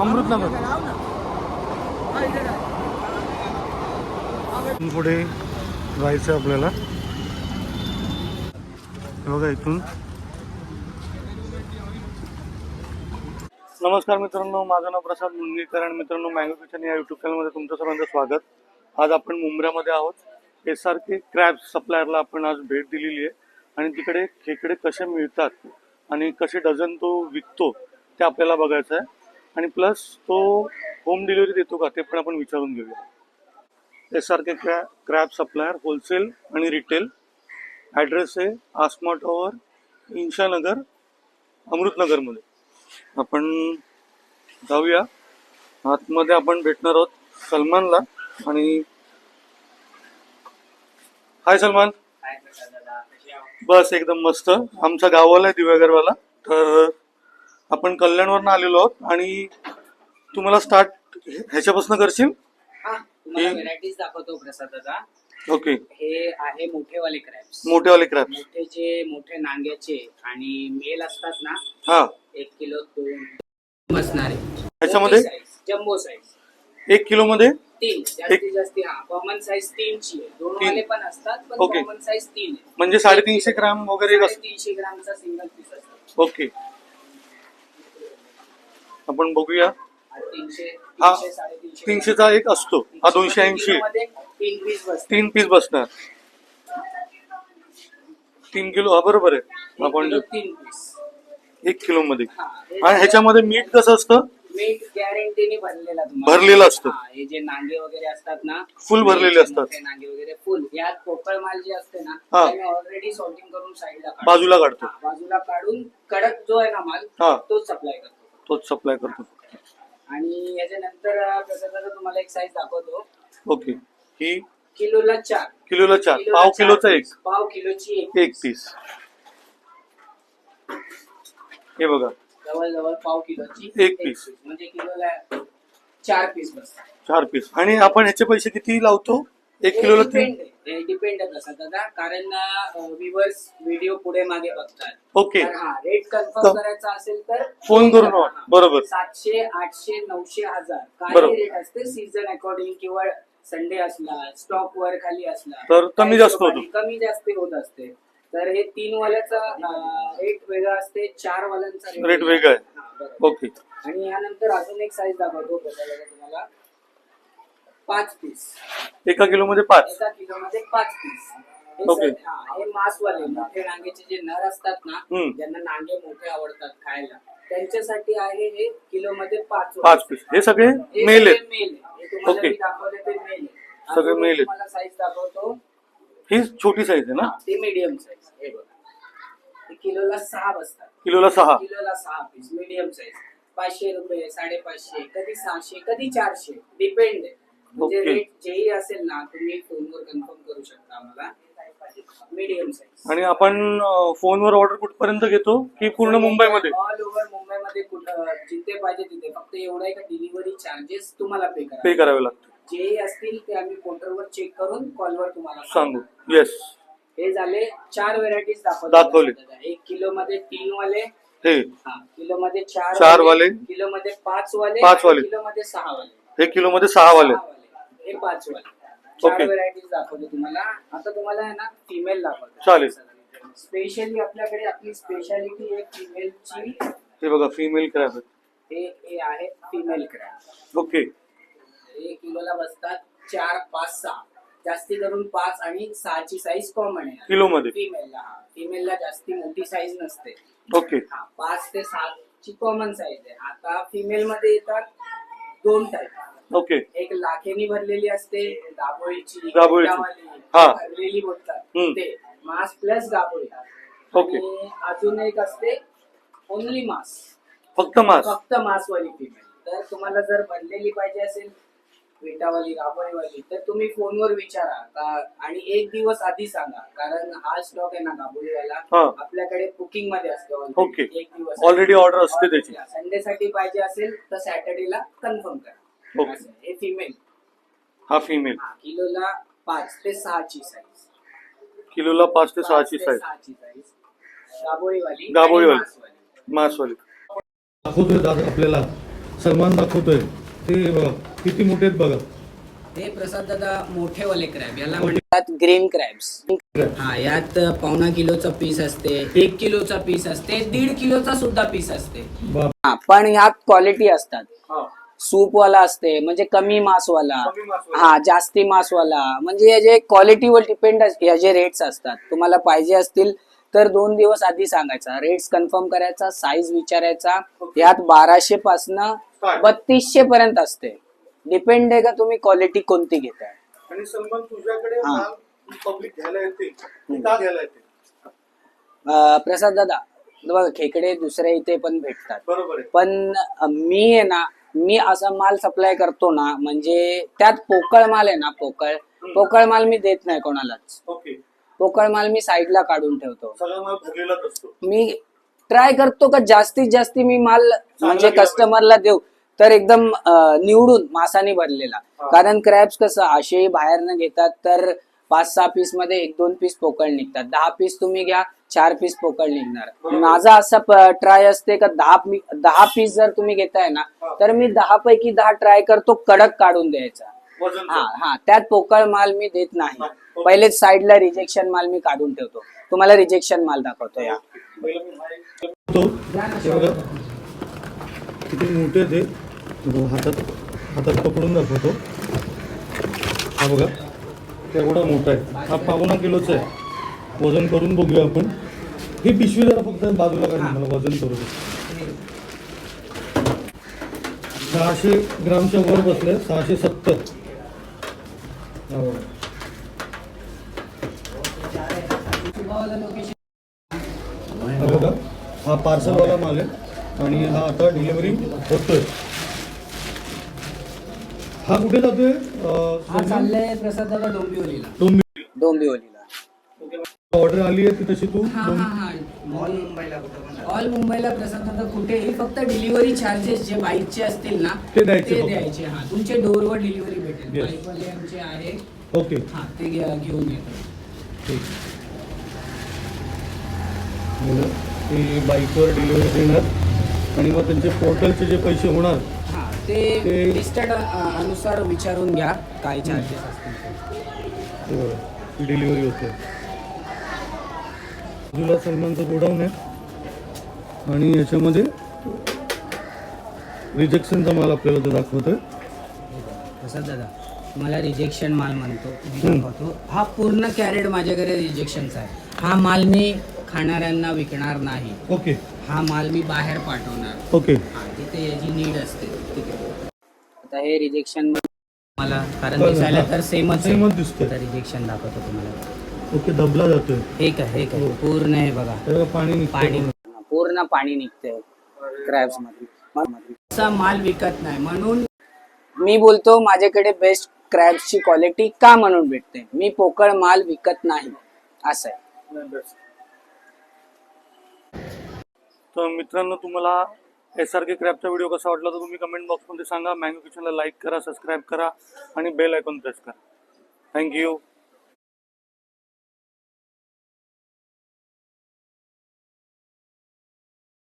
अमृत अमृतनगर. पुढे जायचं आहे आपल्याला. हे बघा इथून. नमस्कार मित्रांनो माझं नाव प्रसाद मुंगेकर आणि मित्रांनो मँगो किचन या युट्यूब चॅनलमध्ये तुमचं सर्वांचं स्वागत. आज आपण मुंबऱ्यामध्ये आहोत. एस आर के क्रॅब सप्लायरला आपण आज भेट दिलेली आहे. आणि तिकडे खेकडे कसे मिळतात आणि कसे डझन तो विकतो ते आपल्याला बघायचं आहे. आणि प्लस तो होम डिलिव्हरी देतो का ते पण आपण विचारून घेऊया. एस आर के क्रॅ क्रॅब सप्लायर होलसेल आणि रिटेल ॲड्रेस आहे आसमा टॉवर इंशानगर अमृतनगरमध्ये. आपण जाऊया. आतमध्ये आपण भेटणार आहोत सलमानला आणि हाय सलमान. बस एकदम मस्त. आमचा गाववाला आहे दिव्यागरवाला. तर आपण कल्याणवरनं आलेलो आहोत आणि तुम्हाला स्टार्ट ह्याच्यापासून करशील? हा तुम्हाला हे- व्हेरायटीज दाखवतो प्रसादाचा. ओके. हे आहे मोठेवाले क्रॅब्स मोठेवाले क्रॅप्स मोठे जे मोठे नांग्याचे आणि मेल असतात ना हा. एक किलो दोन. बसणारे. ह्याच्यामध्ये? जम्बो साईज एक किलो मध्ये तीन जास्तीत जास्त हा. कॉमन साईज तीनची आहे. दोन तीन. वाले पण असतात पण Okay. कॉमन साईज तीन आहे. म्हणजे साडेतीनशे ग्राम वगैरे एक असतं. तीनशे ग्रामचा सिंगल पीस असतो. ओके. आपण बघूया. हा तीनशेचा एक असतो. हा दोनशे ऐंशी. तीन पीस बसणार. तीन किलो हा बरोबर आहे. आपण एक किलो मध्ये आणि ह्याच्यामध्ये मीठ कसं असतं? मीठ गॅरंटीने भरलेला भरलेलं असतं. हा, जे नांगे वगैरे असतात ना Full भरलेले असतात. नांगे वगैरे फुल. यात पोकळ माल जे असते ना हा. ऑलरेडी सॉर्टिंग करून साईडला बाजूला काढतो. बाजूला काढून कडक जो आहे ना माल. तोच सप्लाय करतो. तोच सप्लाय करतो आणि याच्यानंतर कसं तुम्हाला एक साईज दाखवतो. ओके ही किलोला चार. किलोला चार. पाव चार किलोचा एक. पाव किलोची एक एक पीस हे बघा. जवळजवळ पाव किलोची एक piece. म्हणजे किलोला चार पीस बसतात चार पीस आणि आपण ह्याचे पैसे किती लावतो? एक किलोला तीन? डिपेंड कसं दादा कारण विवर्स व्हिडिओ पुढे मागे बघतात ओके तर हा रेट तर- कन्फर्म करायचा असेल तर फोन करून. बरोबर. सातशे आठशे नऊशे हजार बरोबर. काय रेट असते सीझन अकॉर्डिंग किंवा संडे असला स्टॉक वर खाली असला तर कमी काही जास्त होतं. कमी जास्त होत असते तर हे तीन वाल्याचा रेट वेगळा असते चार वाल्यांचा Rate वेगळा आहे. ओके आणि यानंतर अजून एक साईज दाखवतो बघायला तुम्हाला पाच पीस एका किलो मध्ये पाच एका किलो मध्ये पाच पीस हे Okay. सर- हा, हे मांसवाले मोठे नांगेचे जे नर असतात ना हम्म. ज्यांना नांगे मोठे आवडतात खायला त्यांच्यासाठी आहे हे किलो मध्ये पाच पाच. पीस हे सगळे हे मेल सगळे आहेत मेल आहे. हे तुम्हाला Okay. मी दाखवले ते मेल आहे. सगळे अजून. तुम्हाला साईज दाखवतो ही छोटी साईज आहे ना ते मीडियम साईज हे बघा हे किलोला सहा बसतात किलोला सहा किलोला सहा पीस मीडियम साईज पाचशे रुपये साडेपाचशे कधी सहाशे कधी चारशे डिपेंड आहे म्हणजे Okay. रेट जेही असेल ना तुम्ही फोनवर कन्फर्म करू शकता आम्हाला. मीडियम साईज आणि आपण अं, फोनवर ऑर्डर कुठपर्यंत घेतो? की पूर्ण मुंबईमध्ये? ऑल ओव्हर मुंबईमध्ये कुठं जिथे पाहिजे तिथे. फक्त एवढं आहे का डिलिव्हरी चार्जेस तुम्हाला पे करा पे करावे लागते जेही असतील ते आम्ही पोर्टलवर चेक करून कॉलवर तुम्हाला सांगू. येस हे झाले चार व्हेरायटीज दाखवले. एक किलो मध्ये तीन वाले हे किलो मध्ये चार चार वाले. किलो मध्ये पाच वाले पाच वाले. किलो मध्ये सहा वाले हे किलो मध्ये सहा वाले. हे पाच वाले चार Okay. व्हरायटीज दाखवतो तुम्हाला. आता तुम्हाला आहे ना फिमेल दाखवतो. चालेल. स्पेशली आपल्याकडे आपली स्पेशालिटी आहे फिमेलची हे बघा फिमेल क्रॅब हे हे आहे फिमेल क्रॅब ओके. हे किलोला बसतात चार पाच सहा. जास्ती करून पाच आणि सहाची साईज कॉमन आहे. किलो मध्ये फिमेलला हा. फिमेलला जास्ती मोठी साईज नसते. ओके. हा पाच ते सात ची कॉमन साईज आहे. आता फिमेल मध्ये येतात दोन टाईप ओके एक लाखेनी भरलेली असते दाबोळीची. मोठ्यावाली, हा. भरलेली बोलतात हम्म. ते मास प्लस दाबोळी ओके. आणि अजून एक असते ओनली मास फक्त मास फक्त मासवाली फिमेल तर तुम्हाला जर भरलेली पाहिजे असेल विटावाली गाभोळीवाली तर तुम्ही फोनवर विचारा का आणि एक दिवस आधी सांगा कारण हा स्टॉक आहे ना गाभोळीवाला हा. आपल्याकडे बुकिंगमध्ये असतो ओके. एक दिवस Already order असते त्याची. संडे साठी पाहिजे असेल तर सॅटर्डेला कन्फर्म करा ओके. असं. हे फिमेल हा फिमेल किलोला पाच ते सहाची साईज किलोला पाच ते सहाची साईज सहाची साईज गाभोळीवाली गाभोळीवाली. आणि मासवाली. मासवाली. दाखवतोय दादा आपल्याला. सलमान दाखवतोय. ते किती मोठे आहेत बघा? हे प्रसाद दादा मोठेवाले क्रॅब याला म्हणतात ग्रीन क्रॅब्स हा यात पावणा किलोचा पीस असते एक किलोचा पीस असते दीड किलोचा सुद्धा पीस असते. बाप. हा पण यात क्वालिटी असतात. हा. सूपवाला असते म्हणजे कमी मासवाला. हा जास्ती मासवाला. म्हणजे याचे क्वालिटीवर डिपेंड याचे रेट्स असतात तुम्हाला पाहिजे असतील तर दोन दिवस आधी सांगायचा. रेट्स कन्फर्म करायचा साईज विचारायचा. यात बाराशे पासनं. बत्तीसशे पर्यंत असते. डिपेंड आहे का तुम्ही क्वालिटी कोणती घेताय? आणि सलमान तुझ्याकडे पब्लिक घ्यायला येते प्रसाद दादा बघा खेकडे दुसऱ्या इथे पण भेटतात. बरोबर पण मी आहे ना मी असा माल सप्लाय करतो ना म्हणजे त्यात पोकळ माल आहे ना पोकळ. पोकळ माल मी देत नाही कोणालाच. ओके. पोकळ माल मी साईडला काढून ठेवतो. सगळा माल भरलेलाच असतो. मी ट्राय करतो का जास्तीत जास्त मी माल म्हणजे कस्टमरला देऊ तर एकदम निवडून मासाने भरलेला. कारण क्रॅब्स कसं असे बाहेर न घेतात तर पाच सहा पीसमध्ये एक दोन पीस पोकळ निघतात. दहा पीस तुम्ही घ्या चार पीस पोकळ निघणार. माझा असा ट्राय असते का दहा दहा पीस जर तुम्ही घेताय ना. तर मी दहा पैकी दहा ट्राय करतो कडक काढून द्यायचा. हा हा त्यात पोकळ माल मी देत नाही. पहिलेच साईडला रिजेक्शन माल मी काढून ठेवतो. तुम्हाला रिजेक्शन माल दाखवतो या. पहिलं. किती मोठे ते हातात हातात पकडून दाखवतो. हा बघा. तेवढं मोठा आहे. हा पावणा किलोचा आहे. वजन करून बघूया आपण. ही पिशवी जरा फक्त बाजूला काढून मला वजन करू सहाशे ग्रामच्या वर बसले सहाशे सत्तर. हा हा पार्सलवाला माल आहे आणि हा आता डिलिव्हरी होतोय. हा कुठे जातोय? हा चाललंय प्रसाद दादा डोंबिवलीला डोंबिवलीला. ऑर्डर आली आहे ती तशी तू? हा हा हा. ऑल मुंबईला ऑल मुंबईला प्रसाद दादा कुठेही फक्त डिलिव्हरी चार्जेस जे बाईकचे असतील ना ते द्यायचे फक्त. द्यायचे. हा तुमचे डोरवर डिलिव्हरी भेटेल. Yes. बाईकवाले आमचे आहे ओके. हा ते घे- घेऊन येतो ठीक. मुलं ती बाईकवर डिलिव्हरी देणार. आणि मग त्यांचे पोर्टलचे जे पैसे होणार ते लिस्टेड अनुसार विचारून घ्या काय चार्जेस असतील डिलिव्हरी होते. बाजूला सलमानचं गोडाऊन आहे. आणि याच्यामध्ये रिजेक्शनचा माल आपल्याला तो दाखवतोय. प्रसाद दादा मला रिजेक्शन माल म्हणतो हा पूर्ण कॅरेट माझ्याकडे रिजेक्शनचा आहे. हा माल मी खाणाऱ्यांना विकणार नाही. ओके. हा माल मी बाहेर पाठवणार. ओके. हा तिथे याची नीड असते. ठीक आहे. आता हे रिजेक्शन मला कारण बरं, दिसायला हा. तर सेमच सेमच दिसतंय. आता रिजेक्शन दाखवतो तुम्हाला. ओके दबला जातोय. हे काय हे काय? हो. पूर्ण आहे बघा. पाणी पाणी पूर्ण. पूर्ण पाणी निघतंय. क्रॅब्समध्ये. असा माल विकत नाही. म्हणून मी बोलतो माझ्याकडे बेस्ट क्रॅब्सची क्वालिटी का म्हणून भेटते? मी पोकळ माल विकत नाही. असं आहे. तर मित्रांनो तुम्हाला एस आर के क्रॅपचा व्हिडिओ कसा वाटला तर तुम्ही कमेंट बॉक्समध्ये सांगा. मँगो किचनला लाईक करा सबस्क्राईब करा आणि बेल आयकॉन प्रेस करा. Thank you